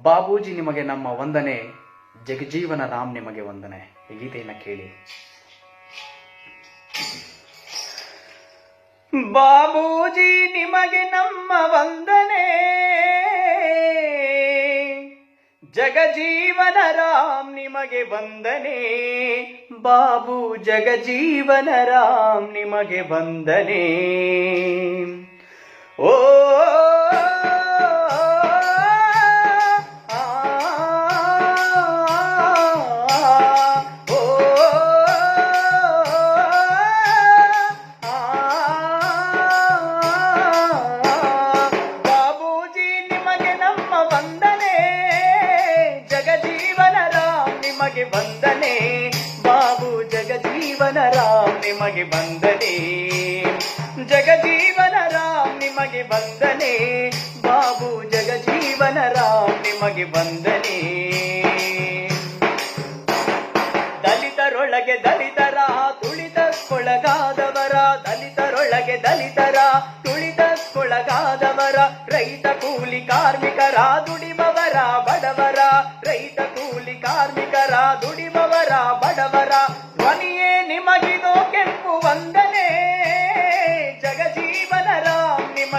ಬಾಬೂಜಿ ನಿಮಗೆ ನಮ್ಮ ವಂದನೆ, ಜಗಜೀವನ ರಾಮ್ ನಿಮಗೆ ವಂದನೆ. ಈ ಗೀತೆಯನ್ನ ಕೇಳಿ. ಬಾಬೂಜಿ ನಿಮಗೆ ನಮ್ಮ ವಂದನೆ, ಜಗಜೀವನ ರಾಮ್ ನಿಮಗೆ ವಂದನೆ, ಬಾಬು ಜಗಜೀವನ ರಾಮ್ ನಿಮಗೆ ವಂದನೆ. ಓ ಜಗಜೀವನ ರಾಮ್ ನಿಮಗೆ ವಂದನೆ. ಜಗಜೀವನ ರಾಮ್ ನಿಮಗೆ ವಂದನೆ. ಬಾಬು ಜಗಜೀವನ ರಾಮ್ ನಿಮಗೆ ವಂದನೆ. ದಲಿತರೊಳಗೆ ದಲಿತರ, ತುಳಿತಕ್ಕೊಳಗಾದವರ. ದಲಿತರೊಳಗೆ ದಲಿತರ, ತುಳಿತಕ್ಕೊಳಗಾದವರ. ರೈತ ಕೂಲಿ ಕಾರ್ಮಿಕರ, ದುಡಿಮವರ, ಬಡವರ. ರೈತ ಕೂಲಿ ಕಾರ್ಮಿಕರ, ದುಡಿಮವರ, ಬಡವರ.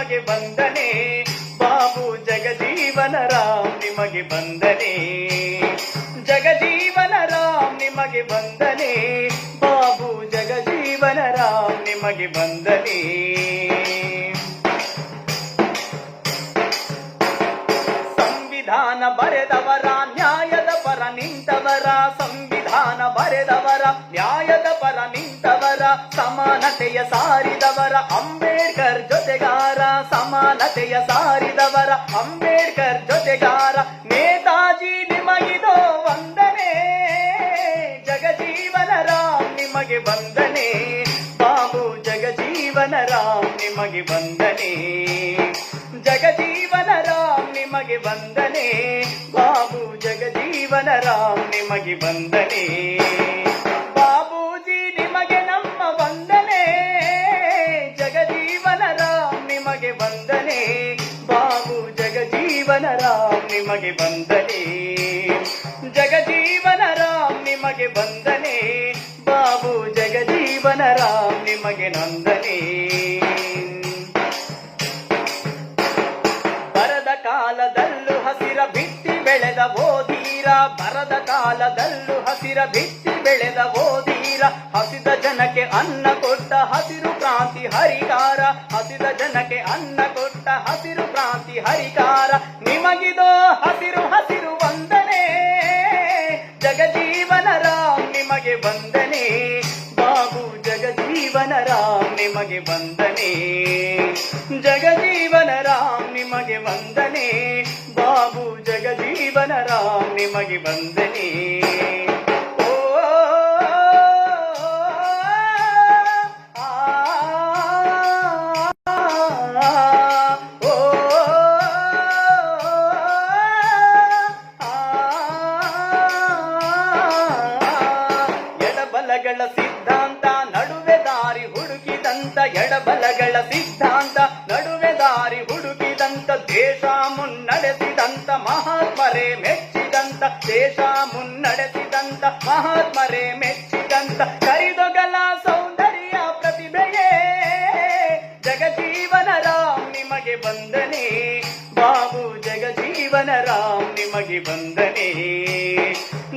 ನಿಮಗೆ ಬಂದನೆ. ಬಾಬು ಜಗಜೀವನ ರಾಮ್ ನಿಮಗೆ ಬಂದನೆ. ಜಗಜೀವನ ರಾಮ್ ನಿಮಗೆ ಬಂದನೆ. ಬಾಬು ಜಗಜೀವನ ರಾಮ್ ನಿಮಗೆ ಬಂದನೆ. ಸಂವಿಧಾನ ಬರೆದವರ, ನ್ಯಾಯದ ಪರ ನಿಂತವರ, ಸಂವಿಧಾನ ಬರೆದವರ, ನ್ಯಾಯದ ಪರ ನಿಂತವರ, ಸಮಾನತೆಯ ಸಾರಿದವರ, ಅಂಬೇಡ್ಕರ್ ಜೊತೆಗಾರ ಸಮಾನತೆಯ ಸಾರಿದವರ ಅಂಬೇಡ್ಕರ್ ಜೊತೆಗಾರ ನೇತಾಜಿ ನಿಮಗಿದೋ ವಂದನೆ. ಜಗಜೀವನ ರಾಮ್ ನಿಮಗೆ ವಂದನೆ. ಬಾಬು ಜಗಜೀವನ ರಾಮ್ ನಿಮಗೆ ವಂದನೆ. ಜಗಜೀವನ ರಾಮ್ ನಿಮಗೆ ವಂದನೆ. ಬಾಬು ಜಗಜೀವನ ರಾಮ್ ನಿಮಗೆ ವಂದನೆ. ನಿಮಗೆ ಬಂದನೆ. ಜಗಜೀವನ ರಾಮ್ ನಿಮಗೆ ಬಂದನೆ. ಬಾಬು ಜಗಜೀವನ ರಾಮ್ ನಿಮಗೆ ನಂದನೆ. ಬರದ ಕಾಲದಲ್ಲೂ ಹಸಿರ ಬಿತ್ತಿ ಬೆಳೆದ ಓದೀರ. ಬರದ ಕಾಲದಲ್ಲೂ ಹಸಿರ ಬಿತ್ತಿ ಬೆಳೆದ ಓದೀರ. ಹಸಿದ ಜನಕ್ಕೆ ಅನ್ನ ಕೊಟ್ಟ ಹಸಿರು ಕ್ರಾಂತಿ ಹರಿಕಾರ. ಹಸಿದ ಜನಕ್ಕೆ ಅನ್ನ ಕೊಟ್ಟ ಹಸಿರು ಕ್ರಾಂತಿ ಹರಿಕಾರ. ನಿಮಗೆ ವಂದನೆ. ಜಗಜೀವನ ರಾಮ್ ನಿಮಗೆ ವಂದನೆ. ಬಾಬು ಜಗಜೀವನ ರಾಮ್ ನಿಮಗೆ ವಂದನೆ. ಮಹಾತ್ಮರೇ ಮೆಚ್ಚಿದಂತ, ದೇಶ ಮುನ್ನಡೆಸಿದಂತ, ಮಹಾತ್ಮರೇ ಮೆಚ್ಚಿದಂತ, ಕರಿದೊಗಲ ಸೌಂದರ್ಯ ಪ್ರತಿಭೆಯೇ. ಜಗಜೀವನ ರಾಮ್ ನಿಮಗೆ ವಂದನೆ. ಬಾಬು ಜಗಜೀವನ ರಾಮ್ ನಿಮಗೆ ವಂದನೆ.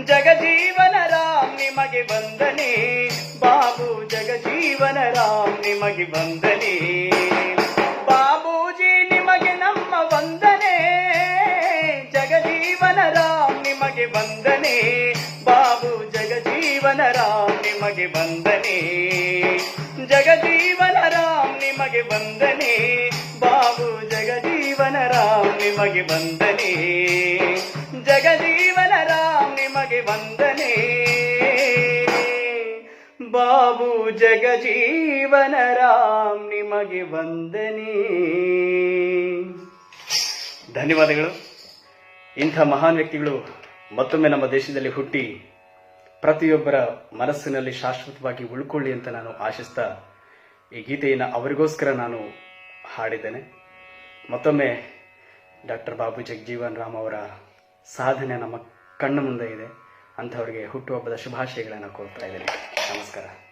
ಜಗಜೀವನ ರಾಮ್ ನಿಮಗೆ ವಂದನೆ. ಬಾಬು ಜಗಜೀವನ ರಾಮ್ ನಿಮಗೆ ವಂದನೆ. ನಿಮಗೆ ವಂದನೆ. ಜಗಜೀವನ ರಾಮ್ ನಿಮಗೆ ವಂದನೆ. ಬಾಬು ಜಗಜೀವನ ರಾಮ್ ನಿಮಗೆ ವಂದನೆ. ಜಗಜೀವನ ರಾಮ್ ನಿಮಗೆ ವಂದನೆ. ಬಾಬು ಜಗಜೀವನ ರಾಮ್ ನಿಮಗೆ ವಂದನೆ. ಧನ್ಯವಾದಗಳು. ಇಂಥ ಮಹಾನ್ ವ್ಯಕ್ತಿಗಳು ಮತ್ತೊಮ್ಮೆ ನಮ್ಮ ದೇಶದಲ್ಲಿ ಹುಟ್ಟಿ ಪ್ರತಿಯೊಬ್ಬರ ಮನಸ್ಸಿನಲ್ಲಿ ಶಾಶ್ವತವಾಗಿ ಉಳ್ಕೊಳ್ಳಿ ಅಂತ ನಾನು ಆಶಿಸ್ತಾ ಈ ಗೀತೆಯನ್ನು ಅವರಿಗೋಸ್ಕರ ನಾನು ಹಾಡಿದ್ದೇನೆ. ಮತ್ತೊಮ್ಮೆ ಡಾಕ್ಟರ್ ಬಾಬು ಜಗಜೀವನ್ ರಾಮ್ ಅವರ ಸಾಧನೆ ನಮ್ಮ ಕಣ್ಣು ಮುಂದೆ ಇದೆ. ಅಂಥವ್ರಿಗೆ ಹುಟ್ಟುಹಬ್ಬದ ಶುಭಾಶಯಗಳನ್ನು ಕೋರ್ತಾ ಇದ್ದೀನಿ. ನಮಸ್ಕಾರ.